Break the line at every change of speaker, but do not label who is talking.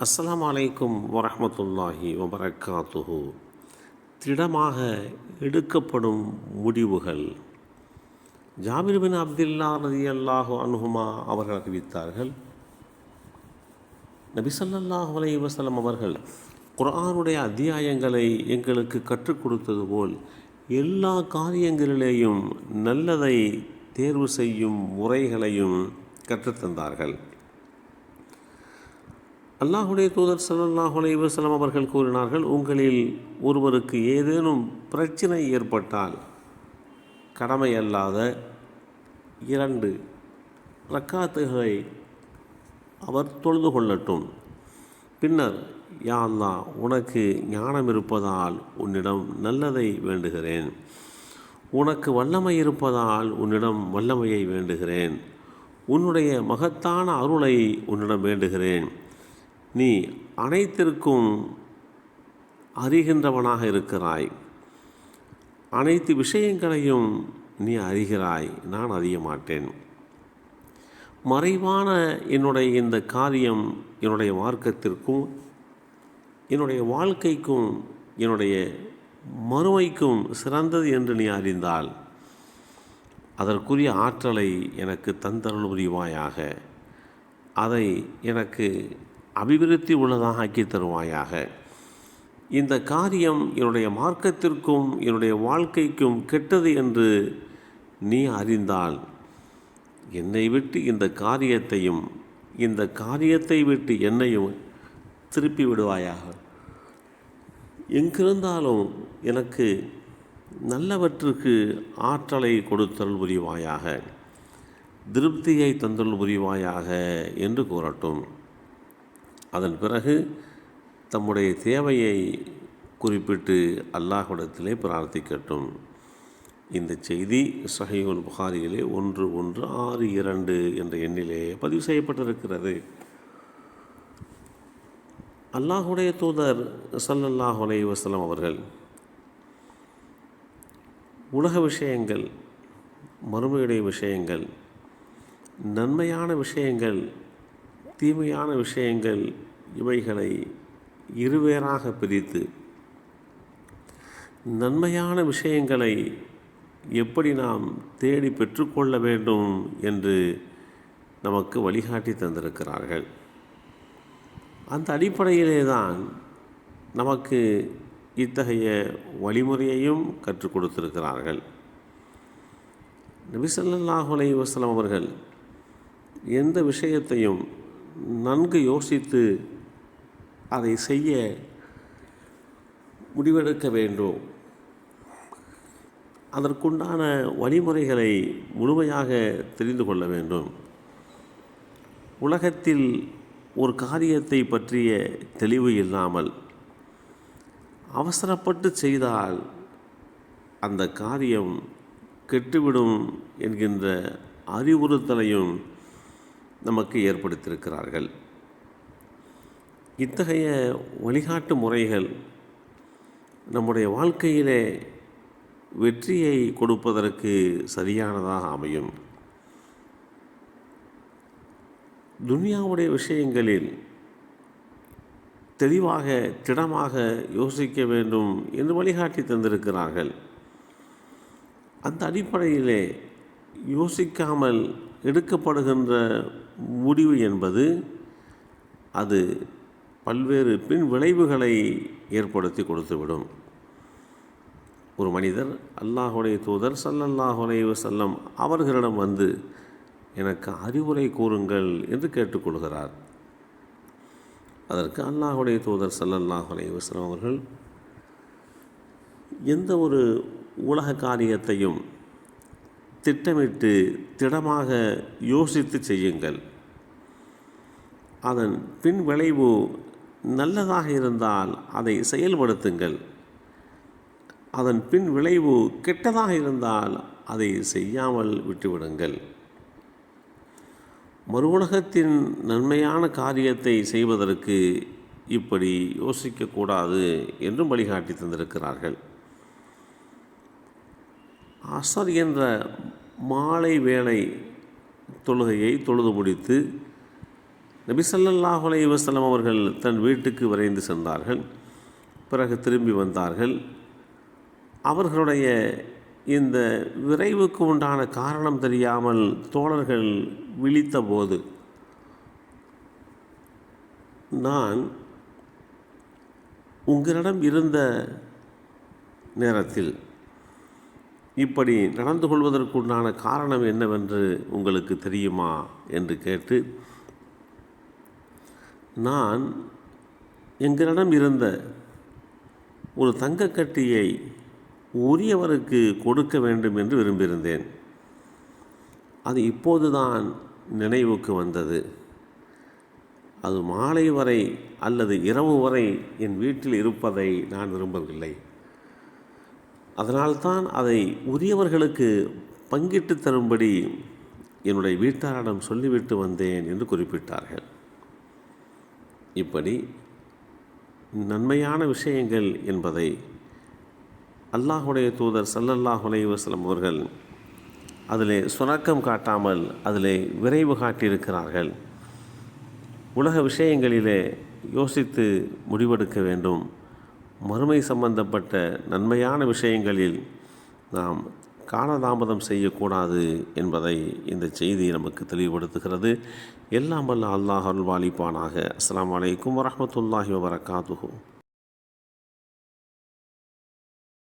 அஸ்லாம் அலைக்கும் வரமத்துல்லாஹி வபரகாத்துஹு திடமாக எடுக்கப்படும் முடிவுகள். ஜாபிர்பின் அப்துல்லா நதி அல்லாஹு அனுகுமா அவர்கள் அறிவித்தார்கள். நபி அலை அலைஹி அவர்கள் குரானுடைய அத்தியாயங்களை எங்களுக்கு கற்றுக் கொடுத்தது போல் எல்லா காரியங்களிலேயும் நல்லதை தேர்வு செய்யும் முறைகளையும் கற்றுத்தந்தார்கள் அல்லாஹுடைய தூதர் ஸல்லல்லாஹு அலைஹி அவர்கள் கூறினார்கள் உங்களில் ஒருவருக்கு ஏதேனும் பிரச்சனை ஏற்பட்டால் கடமை அல்லாத இரண்டு ரக்காத்துகளை அவர் தொழுது கொள்ளட்டும். பின்னர் யா அல்லா உனக்கு ஞானம் இருப்பதால் உன்னிடம் நல்லதை வேண்டுகிறேன். உனக்கு வல்லமை இருப்பதால் உன்னிடம் வல்லமையை வேண்டுகிறேன். உன்னுடைய மகத்தான அருளை உன்னிடம் வேண்டுகிறேன். நீ அனைத்திற்கும் அறிகின்றவனாக இருக்கிறாய். அனைத்து விஷயங்களையும் நீ அறிகிறாய். நான் அறிய மாட்டேன். மறைவான என்னுடைய இந்த காரியம் என்னுடைய மார்க்கத்திற்கும் என்னுடைய வாழ்க்கைக்கும் என்னுடைய மறுமைக்கும் சிறந்தது என்று நீ அறிந்தால் அதற்குரிய ஆற்றலை எனக்கு தந்தருள் புரிவாயாக. அதை எனக்கு அபிவிருத்தி உள்ளதாக ஆக்கி தருவாயாக. இந்த காரியம் என்னுடைய மார்க்கத்திற்கும் என்னுடைய வாழ்க்கைக்கும் கெட்டது என்று நீ அறிந்தால் என்னை விட்டு இந்த காரியத்தையும் இந்த காரியத்தை விட்டு என்னையும் திருப்பி விடுவாயாக. எங்கிருந்தாலும் எனக்கு நல்லவற்றுக்கு ஆற்றலை கொடுத்தல் புரிவாயாக திருப்தியை தந்தல் புரிவாயாக என்று கூறட்டும். அதன் பிறகு தம்முடைய தேவையை குறிப்பிட்டு அல்லாஹ்விடத்திலே பிரார்த்திக்கட்டும் இந்த செய்தி சஹீகுல் புகாரியிலே ஒன்று ஒன்று ஆறு இரண்டு என்ற எண்ணிலே பதிவு செய்யப்பட்டிருக்கிறது. அல்லாஹுடைய தூதர் சல்லல்லாஹ் அலை வசலம் அவர்கள் உலக விஷயங்கள் மறுமையுடைய விஷயங்கள் நன்மையான விஷயங்கள் தீமையான விஷயங்கள் இவைகளை இருவேறாக பிரித்து நன்மையான விஷயங்களை எப்படி நாம் தேடி பெற்றுக்கொள்ள வேண்டும் என்று நமக்கு வழிகாட்டி தந்திருக்கிறார்கள். அந்த அடிப்படையிலே தான் நமக்கு இத்தகைய வழிமுறையையும் கற்றுக் கொடுத்திருக்கிறார்கள். நபிசல்லாஹு அலைஹி அவர்கள் எந்த விஷயத்தையும் நன்கு யோசித்து அதை செய்ய முடிவெடுக்க வேண்டும். அதற்குண்டான வழிமுறைகளை முழுமையாக தெரிந்து கொள்ள வேண்டும். உலகத்தில் ஒரு காரியத்தை பற்றிய தெளிவு இல்லாமல் அவசரப்பட்டு செய்தால் அந்த காரியம் கெட்டுவிடும் என்கின்ற அறிவுறுத்தலையும் நமக்கு ஏற்படுத்தியிருக்கிறார்கள். இத்தகைய வழிகாட்டு முறைகள் நம்முடைய வாழ்க்கையிலே வெற்றியை கொடுப்பதற்கு சரியானதாக அமையும். துனியாவுடைய விஷயங்களில் தெளிவாக திடமாக யோசிக்க வேண்டும் என்று வழிகாட்டி தந்திருக்கிறார்கள். அந்த அடிப்படையிலே யோசிக்காமல் எடுக்கப்படுகின்ற முடிவு என்பது அது பல்வேறு பின் விளைவுகளை ஏற்படுத்தி கொடுத்துவிடும். ஒரு மனிதர் அல்லாஹுடைய தூதர் சல்லல்லாஹு அலைஹி அவர்களிடம் வந்து எனக்கு அறிவுரை கூறுங்கள் என்று கேட்டுக்கொள்கிறார் அதற்கு அல்லாஹுடைய தூதர் சல்லல்லாஹு அலைஹி அவர்கள் எந்த ஒரு உலக காரியத்தையும் திட்டமிட்டு திடமாக யோசித்து செய்யுங்கள். அதன் பின் விளைவு நல்லதாக இருந்தால் அதை செயல்படுத்துங்கள். அதன் பின் விளைவு கெட்டதாக இருந்தால் அதை செய்யாமல் விட்டுவிடுங்கள். மறு உலகத்தின் நன்மையான காரியத்தை செய்வதற்கு இப்படி யோசிக்கக்கூடாது என்றும் வழிகாட்டி தந்திருக்கிறார்கள். அசர் என்ற மாலை வேலை தொழுகையை தொழுது முடித்து நபி ஸல்லல்லாஹு அலைஹி அவர்கள் தன் வீட்டுக்கு விரைந்து சென்றார்கள். பிறகு திரும்பி வந்தார்கள். அவர்களுடைய இந்த விரைவுக்கு உண்டான காரணம் தெரியாமல் தோழர்கள் விழித்தபோது நான் உங்களிடம் இருந்த நேரத்தில் இப்படி நடந்து கொள்வதற்குண்டான காரணம் என்னவென்று உங்களுக்கு தெரியுமா என்று கேட்டு நான் எங்களிடம் இருந்த ஒரு தங்கக்கட்டியை உரியவருக்கு கொடுக்க வேண்டும் என்று விரும்பியிருந்தேன். அது இப்போதுதான் நினைவுக்கு வந்தது. அது மாலை வரை அல்லது இரவு வரை என் வீட்டில் இருப்பதை நான் விரும்பவில்லை. அதனால்தான் அதை உரியவர்களுக்கு பங்கிட்டு தரும்படி என்னுடைய வீட்டாரிடம் சொல்லிவிட்டு வந்தேன் என்று குறிப்பிட்டார்கள். இப்படி நன்மையான விஷயங்கள் என்பதை அல்லாஹுடைய தூதர் சல்லல்லாஹ் அலைவசலம் அவர்கள் அதிலே சுணக்கம் காட்டாமல் அதிலே விரைவு காட்டியிருக்கிறார்கள். உலக விஷயங்களிலே யோசித்து முடிவெடுக்க வேண்டும். மறுமை சம்பந்தப்பட்ட நன்மையான விஷயங்களில் நாம் காலதாமதம் செய்யக்கூடாது என்பதை இந்த செய்தி நமக்கு தெளிவுபடுத்துகிறது. எல்லாம் வல்ல அல்லாஹ் அருள்வாளிப்பானாக அஸ்லாம் வலைக்கம் வரமத்துல்லாஹி வபரகாத்துஹூ.